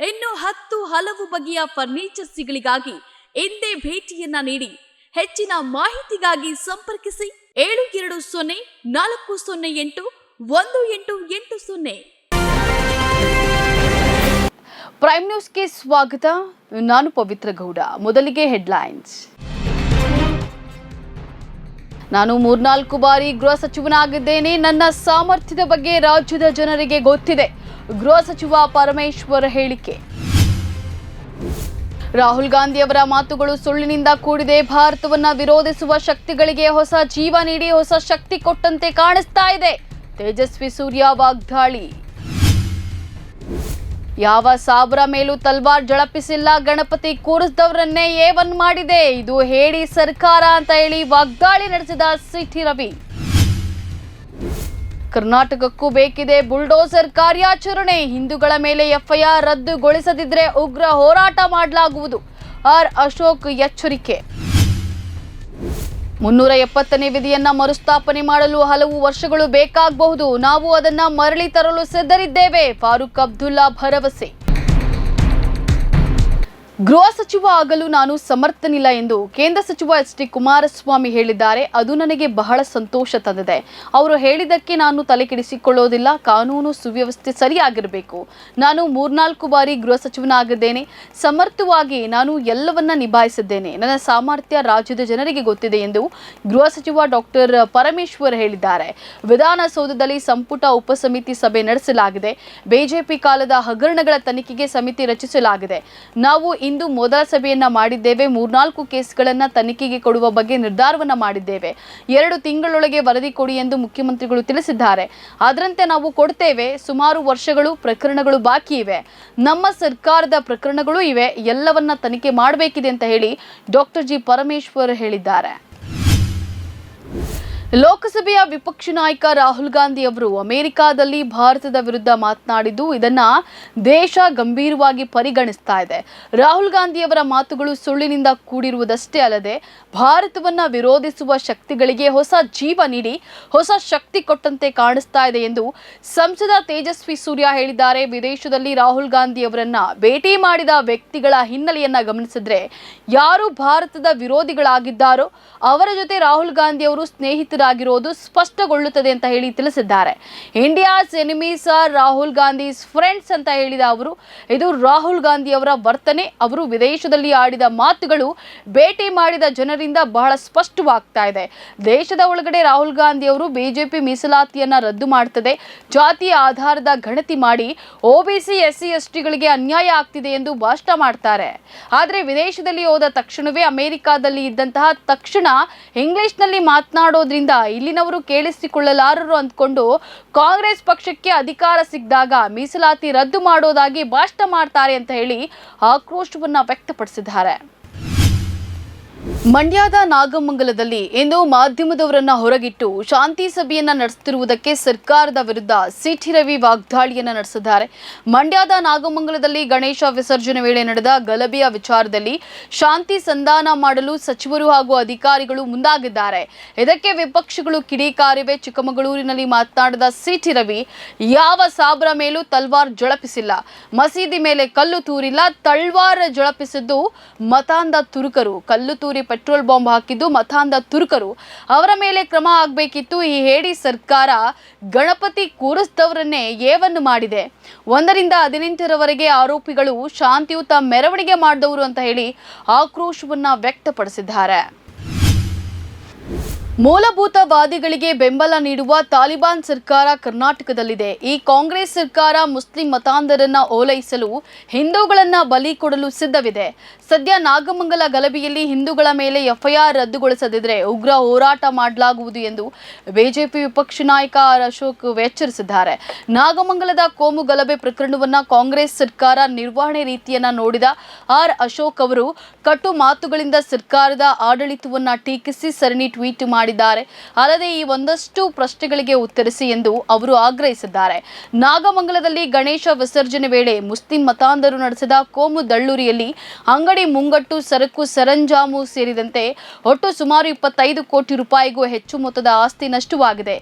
ಇನ್ನು ಹತ್ತು ಹಲವು ಬಗೆಯ ಫರ್ನಿಚರ್ಸ್ಗಳಿಗಾಗಿ ಎಂದೇ ಭೇಟಿಯನ್ನ ನೀಡಿ ಹೆಚ್ಚಿನ ಮಾಹಿತಿಗಾಗಿ ಸಂಪರ್ಕಿಸಿ ಏಳು ಎರಡು ಸೊನ್ನೆ ನಾಲ್ಕು ಸೊನ್ನೆ ಎಂಟು ಒಂದು ಎಂಟು ಎಂಟು ಸೊನ್ನೆ. ಪ್ರೈಮ್ ನ್ಯೂಸ್ಗೆ ಸ್ವಾಗತ. ನಾನು ಪವಿತ್ರ ಗೌಡ. ಮೊದಲಿಗೆ ಹೆಡ್ಲೈನ್ಸ್ ನಾನು ಮೂರ್ನಾಲ್ಕು ಬಾರಿ ಗೃಹ ಸಚಿವನಾಗಿದ್ದೇನೆ. ನನ್ನ ಸಾಮರ್ಥ್ಯದ ಬಗ್ಗೆ ರಾಜ್ಯದ ಜನರಿಗೆ ಗೊತ್ತಿದೆ. ಗೃಹ ಸಚಿವ ಪರಮೇಶ್ವರ್ ಹೇಳಿಕೆ. ರಾಹುಲ್ ಗಾಂಧಿ ಅವರ ಮಾತುಗಳು ಸುಳ್ಳಿನಿಂದ ಕೂಡಿದೆ. ಭಾರತವನ್ನ ವಿರೋಧಿಸುವ ಶಕ್ತಿಗಳಿಗೆ ಹೊಸ ಜೀವ ನೀಡಿ ಹೊಸ ಶಕ್ತಿ ಕೊಟ್ಟಂತೆ ಕಾಣಿಸ್ತಾ ಇದೆ. ತೇಜಸ್ವಿ ಸೂರ್ಯ ವಾಗ್ದಾಳಿ. ಯಾವ ಸಾಬ್ರ ಮೇಲೂ ತಲ್ವಾರ್ ಜಳಪಿಸಿಲ್ಲ. ಗಣಪತಿ ಕೂರಿಸಿದವರನ್ನೇ ಏವನ್ ಮಾಡಿದೆ. ಇದು ಹೇಳಿ ಸರ್ಕಾರ ಅಂತ ಹೇಳಿ ವಾಗ್ದಾಳಿ ನಡೆಸಿದ ಸಿಟಿ ರವಿ. ಕರ್ನಾಟಕಕ್ಕೂ ಬೇಕಿದೆ ಬುಲ್ಡೋಸರ್ ಕಾರ್ಯಾಚರಣೆ. ಹಿಂದೂಗಳ ಮೇಲೆ ಎಫ್ಐಆರ್ ರದ್ದುಗೊಳಿಸದಿದ್ರೆ ಉಗ್ರ ಹೋರಾಟ ಮಾಡಲಾಗುವುದು. ಆರ್ ಅಶೋಕ್ ಎಚ್ಚರಿಕೆ. ಮುನ್ನೂರ ಎಪ್ಪತ್ತನೇ ವಿಧಿಯನ್ನ ಮರುಸ್ಥಾಪನೆ ಮಾಡಲು ಹಲವು ವರ್ಷಗಳು ಬೇಕಾಗಬಹುದು. ನಾವು ಅದನ್ನ ಮರಳಿ ತರಲು ಸಿದ್ಧರಿದ್ದೇವೆ. ಫಾರೂಕ್ ಅಬ್ದುಲ್ಲಾ ಭರವಸೆ. ಗೃಹ ಸಚಿವ ಆಗಲು ನಾನು ಸಮರ್ಥನಿಲ್ಲ ಎಂದು ಕೇಂದ್ರ ಸಚಿವ ಎಚ್ ಡಿ ಕುಮಾರಸ್ವಾಮಿ ಹೇಳಿದ್ದಾರೆ. ಅದು ನನಗೆ ಬಹಳ ಸಂತೋಷ ತಂದಿದೆ. ಅವರು ಹೇಳಿದ್ದಕ್ಕೆ ನಾನು ತಲೆ ಕೆಡಿಸಿಕೊಳ್ಳೋದಿಲ್ಲ. ಕಾನೂನು ಸುವ್ಯವಸ್ಥೆ ಸರಿಯಾಗಿರಬೇಕು. ನಾನು ಮೂರ್ನಾಲ್ಕು ಬಾರಿ ಗೃಹ ಸಚಿವನಾಗಿದ್ದೇನೆ. ಸಮರ್ಥವಾಗಿ ನಾನು ಎಲ್ಲವನ್ನ ನಿಭಾಯಿಸಿದ್ದೇನೆ. ನನ್ನ ಸಾಮರ್ಥ್ಯ ರಾಜ್ಯದ ಜನರಿಗೆ ಗೊತ್ತಿದೆ ಎಂದು ಗೃಹ ಸಚಿವ ಡಾಕ್ಟರ್ ಪರಮೇಶ್ವರ್ ಹೇಳಿದ್ದಾರೆ. ವಿಧಾನಸೌಧದಲ್ಲಿ ಸಂಪುಟ ಉಪಸಮಿತಿ ಸಭೆ ನಡೆಸಲಾಗಿದೆ. ಬಿಜೆಪಿ ಕಾಲದ ಹಗರಣಗಳ ತನಿಖೆಗೆ ಸಮಿತಿ ರಚಿಸಲಾಗಿದೆ. ನಾವು ಇಂದು ಮೊದಲ ಸಭೆಯನ್ನ ಮಾಡಿದ್ದೇವೆ. ಮೂರ್ನಾಲ್ಕು ಕೇಸ್ಗಳನ್ನ ತನಿಖೆಗೆ ಕೊಡುವ ಬಗ್ಗೆ ನಿರ್ಧಾರವನ್ನ ಮಾಡಿದ್ದೇವೆ. ಎರಡು ತಿಂಗಳೊಳಗೆ ವರದಿ ಕೊಡಿ ಎಂದು ಮುಖ್ಯಮಂತ್ರಿಗಳು ತಿಳಿಸಿದ್ದಾರೆ. ಅದರಂತೆ ನಾವು ಕೊಡ್ತೇವೆ. ಸುಮಾರು ವರ್ಷಗಳು ಪ್ರಕರಣಗಳು ಬಾಕಿ ಇವೆ. ನಮ್ಮ ಸರ್ಕಾರದ ಪ್ರಕರಣಗಳು ಇವೆ. ಎಲ್ಲವನ್ನ ತನಿಖೆ ಮಾಡಬೇಕಿದೆ ಅಂತ ಹೇಳಿ ಡಾಕ್ಟರ್ ಜಿ ಪರಮೇಶ್ವರ್ ಹೇಳಿದ್ದಾರೆ. ಲೋಕಸಭೆಯ ವಿಪಕ್ಷ ನಾಯಕ ರಾಹುಲ್ ಗಾಂಧಿ ಅವರು ಅಮೆರಿಕಾದಲ್ಲಿ ಭಾರತದ ವಿರುದ್ಧ ಮಾತನಾಡಿದ್ದು, ಇದನ್ನ ದೇಶ ಗಂಭೀರವಾಗಿ ಪರಿಗಣಿಸ್ತಾ ಇದೆ. ರಾಹುಲ್ ಗಾಂಧಿ ಅವರ ಮಾತುಗಳು ಸುಳ್ಳಿನಿಂದ ಕೂಡಿರುವುದಷ್ಟೇ ಅಲ್ಲದೆ, ಭಾರತವನ್ನ ವಿರೋಧಿಸುವ ಶಕ್ತಿಗಳಿಗೆ ಹೊಸ ಜೀವ ನೀಡಿ, ಹೊಸ ಶಕ್ತಿ ಕೊಟ್ಟಂತೆ ಕಾಣಿಸ್ತಾ ಇದೆ ಎಂದು ಸಂಸದ ತೇಜಸ್ವಿ ಸೂರ್ಯ ಹೇಳಿದ್ದಾರೆ. ವಿದೇಶದಲ್ಲಿ ರಾಹುಲ್ ಗಾಂಧಿ ಅವರನ್ನ ಭೇಟಿ ಮಾಡಿದ ವ್ಯಕ್ತಿಗಳ ಹಿನ್ನೆಲೆಯನ್ನ ಗಮನಿಸಿದ್ರೆ, ಯಾರು ಭಾರತದ ವಿರೋಧಿಗಳಾಗಿದ್ದಾರೋ, ಅವರ ಜೊತೆ ರಾಹುಲ್ ಗಾಂಧಿ ಅವರು ಸ್ನೇಹಿತರಾಗಿರೋದು ಸ್ಪಷ್ಟಗೊಳ್ಳುತ್ತದೆ ಅಂತ ಹೇಳಿ ತಿಳಿಸಿದ್ದಾರೆ. India's enemies are Rahul Gandhi's friends ಅಂತ ಹೇಳಿದ ಅವರು, ಇದು ರಾಹುಲ್ ಗಾಂಧಿ ಅವರ ವರ್ತನೆ. ಅವರು ವಿದೇಶದಲ್ಲಿ ಆಡಿದ ಮಾತುಗಳು ಭೇಟಿ ಮಾಡಿದ ಜನರಿಂದ ಬಹಳ ಸ್ಪಷ್ಟವಾಗ್ತಾ ಇದೆ. ದೇಶದ ಒಳಗಡೆ ರಾಹುಲ್ ಗಾಂಧಿ ಅವರು ಬಿಜೆಪಿ ಮೀಸಲಾತಿಯನ್ನ ರದ್ದು ಮಾಡ್ತದೆ. ಜಾತಿಯ ಆಧಾರದ ಗಣತಿ ಮಾಡಿ ಒಬಿಸಿ ಎಸ್ಸಿ ಟಿಗಳಿಗೆ ಅನ್ಯಾಯ ಆಗ್ತಿದೆ ಎಂದು ಭಾಷಣ ಮಾಡ್ತಾರೆ. ಆದರೆ ವಿದೇಶದಲ್ಲಿ ಹೋದ ತಕ್ಷಣವೇ ಅಮೆರಿಕಾದಲ್ಲಿ ಇದ್ದಂತಹ ತಕ್ಷಣ ಇಂಗ್ಲಿಷ್ನಲ್ಲಿ ಮಾತನಾಡೋದ್ರಿಂದ ಇಲ್ಲಿನವರು ಕೇಳಿಸಿಕೊಳ್ಳಲಾರರು ಅಂದ್ಕೊಂಡು ಕಾಂಗ್ರೆಸ್ ಪಕ್ಷಕ್ಕೆ ಅಧಿಕಾರ ಸಿಕ್ಕಿದಾಗ ಮೀಸಲಾತಿ ರದ್ದು ಮಾಡೋದಾಗಿ ಭಾಷಣ ಮಾಡ್ತಾರೆ ಅಂತ ಹೇಳಿ ಆಕ್ರೋಶವನ್ನ ವ್ಯಕ್ತಪಡಿಸಿದ್ದಾರೆ. ಮಂಡ್ಯದ ನಾಗಮಂಗಲದಲ್ಲಿ ಇಂದು ಮಾಧ್ಯಮದವರನ್ನ ಹೊರಗಿಟ್ಟು ಶಾಂತಿ ಸಭೆಯನ್ನ ನಡೆಸುತ್ತಿರುವುದಕ್ಕೆ ಸರ್ಕಾರದ ವಿರುದ್ಧ ಸಿಟಿ ರವಿ ವಾಗ್ದಾಳಿಯನ್ನ ನಡೆಸಿದ್ದಾರೆ. ಮಂಡ್ಯದ ನಾಗಮಂಗಲದಲ್ಲಿ ಗಣೇಶ ವಿಸರ್ಜನೆ ವೇಳೆ ನಡೆದ ಗಲಭೆಯ ವಿಚಾರದಲ್ಲಿ ಶಾಂತಿ ಸಂಧಾನ ಮಾಡಲು ಸಚಿವರು ಹಾಗೂ ಅಧಿಕಾರಿಗಳು ಮುಂದಾಗಿದ್ದಾರೆ. ಇದಕ್ಕೆ ವಿಪಕ್ಷಗಳು ಕಿಡಿಕಾರಿವೆ. ಚಿಕ್ಕಮಗಳೂರಿನಲ್ಲಿ ಮಾತನಾಡಿದ ಸಿಟಿ ರವಿ, ಯಾವ ಸಾಬ್ರ ಮೇಲೂ ತಲ್ವಾರ್ ಜಳಪಿಸಿಲ್ಲ. ಮಸೀದಿ ಮೇಲೆ ಕಲ್ಲು ತೂರಿಲ್ಲ, ತಳ್ವಾರ ಜಳಪಿಸಿದ್ದು ಮತಾಂಧ ತುರುಕರು. ಕಲ್ಲು ತೂರಿ ಪೆಟ್ರೋಲ್ ಬಾಂಬ್ ಹಾಕಿದ್ದು ಮತಾಂಧ ತುರುಕರು. ಅವರ ಮೇಲೆ ಕ್ರಮ ಆಗಬೇಕಿತ್ತು. ಈ ಹೇಡಿ ಸರ್ಕಾರ ಗಣಪತಿ ಕೂರಿಸಿದವರನ್ನೇ ಏವನ್ನು ಮಾಡಿದೆ. ಒಂದರಿಂದ ಹದಿನೆಂಟರವರೆಗೆ ಆರೋಪಿಗಳು ಶಾಂತಿಯುತ ಮೆರವಣಿಗೆ ಮಾಡಿದವರು ಅಂತ ಹೇಳಿ ಆಕ್ರೋಶವನ್ನ ವ್ಯಕ್ತಪಡಿಸಿದ್ದಾರೆ. ಮೂಲಭೂತವಾದಿಗಳಿಗೆ ಬೆಂಬಲ ನೀಡುವ ತಾಲಿಬಾನ್ ಸರ್ಕಾರ ಕರ್ನಾಟಕದಲ್ಲಿದೆ. ಈ ಕಾಂಗ್ರೆಸ್ ಸರ್ಕಾರ ಮುಸ್ಲಿಂ ಮತಾಂಧರನ್ನ ಓಲೈಸಲು ಹಿಂದೂಗಳನ್ನ ಬಲಿ ಕೊಡಲು ಸಿದ್ಧವಿದೆ. ಸದ್ಯ ನಾಗಮಂಗಲ ಗಲಭೆಯಲ್ಲಿ ಹಿಂದೂಗಳ ಮೇಲೆ ಎಫ್ಐಆರ್ ರದ್ದುಗೊಳಿಸದಿದ್ರೆ ಉಗ್ರ ಹೋರಾಟ ಮಾಡಲಾಗುವುದು ಎಂದು ಬಿಜೆಪಿ ವಿಪಕ್ಷ ನಾಯಕ ಆರ್ ಅಶೋಕ್ ಎಚ್ಚರಿಸಿದ್ದಾರೆ. ನಾಗಮಂಗಲದ ಕೋಮು ಗಲಭೆ ಪ್ರಕರಣವನ್ನ ಕಾಂಗ್ರೆಸ್ ಸರ್ಕಾರ ನಿರ್ವಹಣೆ ರೀತಿಯನ್ನ ನೋಡಿದ ಆರ್ ಅಶೋಕ್ ಅವರು, ಕಟು ಮಾತುಗಳಿಂದ ಸರ್ಕಾರದ ಆಡಳಿತವನ್ನ ಟೀಕಿಸಿ ಸರಣಿ ಟ್ವೀಟ್ ಮಾಡಿದ್ದಾರೆ. ಅಲ್ಲದೆ ಈ ಒಂದಷ್ಟು ಪ್ರಶ್ನೆಗಳಿಗೆ ಉತ್ತರಿಸಿ ಎಂದು ಅವರು ಆಗ್ರಹಿಸಿದ್ದಾರೆ. ನಾಗಮಂಗಲದಲ್ಲಿ ಗಣೇಶ ವಿಸರ್ಜನೆ ವೇಳೆ ಮುಸ್ಲಿಂ ಮತಾಂಧರು ನಡೆಸಿದ ಕೋಮು ದಳ್ಳೂರಿಯಲ್ಲಿ ಅಂಗಡಿ ಮುಂಗಟ್ಟು, ಸರಕು, ಸರಂಜಾಮು ಸೇರಿದಂತೆ ಒಟ್ಟು ಸುಮಾರು ಇಪ್ಪತ್ತೈದು ಕೋಟಿ ರೂಪಾಯಿಗೂ ಹೆಚ್ಚು ಮೊತ್ತದ ಆಸ್ತಿ ನಷ್ಟವಾಗಿದೆ.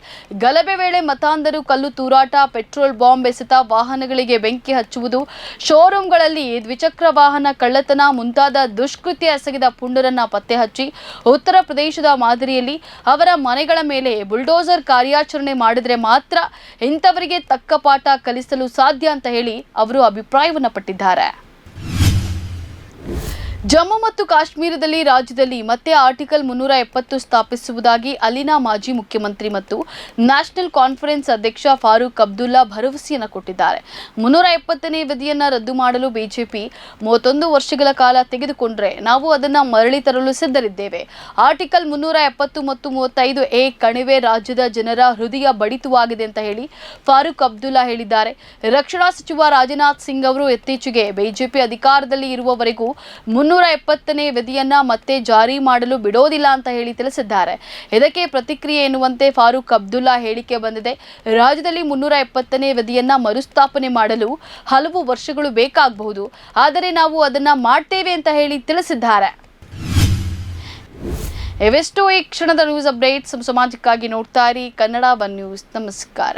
ಗಲಭೆ ವೇಳೆ ಮತಾಂಧರು ಕಲ್ಲು ತೂರಾಟ, ಪೆಟ್ರೋಲ್ ಬಾಂಬ್ ಎಸೆತ ವಾಹನಗಳಿಗೆ ಬೆಂಕಿ ಹಚ್ಚುವುದು, ಶೋರೂಂಗಳಲ್ಲಿ ದ್ವಿಚಕ್ರ ವಾಹನ ಕಳ್ಳತನ ಮುಂತಾದ ದುಷ್ಕೃತ್ಯ ಎಸಗಿದ ಪುಂಡರನ್ನ ಪತ್ತೆ ಹಚ್ಚಿ, ಉತ್ತರ ಪ್ರದೇಶದ ಮಾದರಿಯಲ್ಲಿ ಅವರ ಮನೆಗಳ ಮೇಲೆ ಬುಲ್ಡೋಸರ್ ಕಾರ್ಯಾಚರಣೆ ಮಾಡಿದರೆ ಮಾತ್ರ ಇಂಥವರಿಗೆ ತಕ್ಕ ಪಾಠ ಕಲಿಸಲು ಸಾಧ್ಯ ಅಂತ ಹೇಳಿ ಅವರು ಅಭಿಪ್ರಾಯವನ್ನು ಪಟ್ಟಿದ್ದಾರೆ. ಜಮ್ಮು ಮತ್ತು ಕಾಶ್ಮೀರದಲ್ಲಿ ರಾಜ್ಯದಲ್ಲಿ ಮತ್ತೆ ಆರ್ಟಿಕಲ್ ಮುನ್ನೂರ ಎಪ್ಪತ್ತು ಸ್ಥಾಪಿಸುವುದಾಗಿ ಅಲ್ಲಿನ ಮಾಜಿ ಮುಖ್ಯಮಂತ್ರಿ ಮತ್ತು ನ್ಯಾಷನಲ್ ಕಾನ್ಫರೆನ್ಸ್ ಅಧ್ಯಕ್ಷ ಫಾರೂಕ್ ಅಬ್ದುಲ್ಲಾ ಭರವಸೆಯನ್ನು ಕೊಟ್ಟಿದ್ದಾರೆ. ಮುನ್ನೂರ ಎಪ್ಪತ್ತನೇ ವಿಧಿಯನ್ನು ರದ್ದು ಮಾಡಲು ಬಿಜೆಪಿ ಮೂವತ್ತೊಂದು ವರ್ಷಗಳ ಕಾಲ ತೆಗೆದುಕೊಂಡರೆ ನಾವು ಅದನ್ನು ಮರಳಿ ತರಲು ಸಿದ್ಧರಿದ್ದೇವೆ. ಆರ್ಟಿಕಲ್ ಮುನ್ನೂರ ಎಪ್ಪತ್ತು ಮತ್ತು ಮೂವತ್ತೈದು ಎ ಕಣಿವೆ ರಾಜ್ಯದ ಜನರ ಹೃದಯ ಬಡಿತವಾಗಿದೆ ಅಂತ ಹೇಳಿ ಫಾರೂಕ್ ಅಬ್ದುಲ್ಲಾ ಹೇಳಿದ್ದಾರೆ. ರಕ್ಷಣಾ ಸಚಿವ ರಾಜನಾಥ್ ಸಿಂಗ್ ಅವರು ಇತ್ತೀಚೆಗೆ ಬಿಜೆಪಿ ಅಧಿಕಾರದಲ್ಲಿ ಇರುವವರೆಗೂ ಮುನ್ನೂರ ಎಪ್ಪತ್ತನೇ ವಿಧಿಯನ್ನ ಮತ್ತೆ ಜಾರಿ ಮಾಡಲು ಬಿಡೋದಿಲ್ಲ ಅಂತ ಹೇಳಿ ತಿಳಿಸಿದ್ದಾರೆ. ಇದಕ್ಕೆ ಪ್ರತಿಕ್ರಿಯೆ ಎನ್ನುವಂತೆ ಫಾರೂಕ್ ಅಬ್ದುಲ್ಲಾ ಹೇಳಿಕೆ ಬಂದಿದೆ. ರಾಜ್ಯದಲ್ಲಿ ಮುನ್ನೂರ ಎಪ್ಪತ್ತನೇ ವಿಧಿಯನ್ನ ಮರುಸ್ಥಾಪನೆ ಮಾಡಲು ಹಲವು ವರ್ಷಗಳು ಬೇಕಾಗಬಹುದು. ಆದರೆ ನಾವು ಅದನ್ನ ಮಾಡ್ತೇವೆ ಅಂತ ಹೇಳಿ ತಿಳಿಸಿದ್ದಾರೆ. ಇವೆಷ್ಟು ಈ ಕ್ಷಣದ ನ್ಯೂಸ್ ಅಪ್ಡೇಟ್ಸ್ ಸಮಾಜಕ್ಕಾಗಿ ನೋಡ್ತಾ ಇರಿ. Kannada one news. ನಮಸ್ಕಾರ.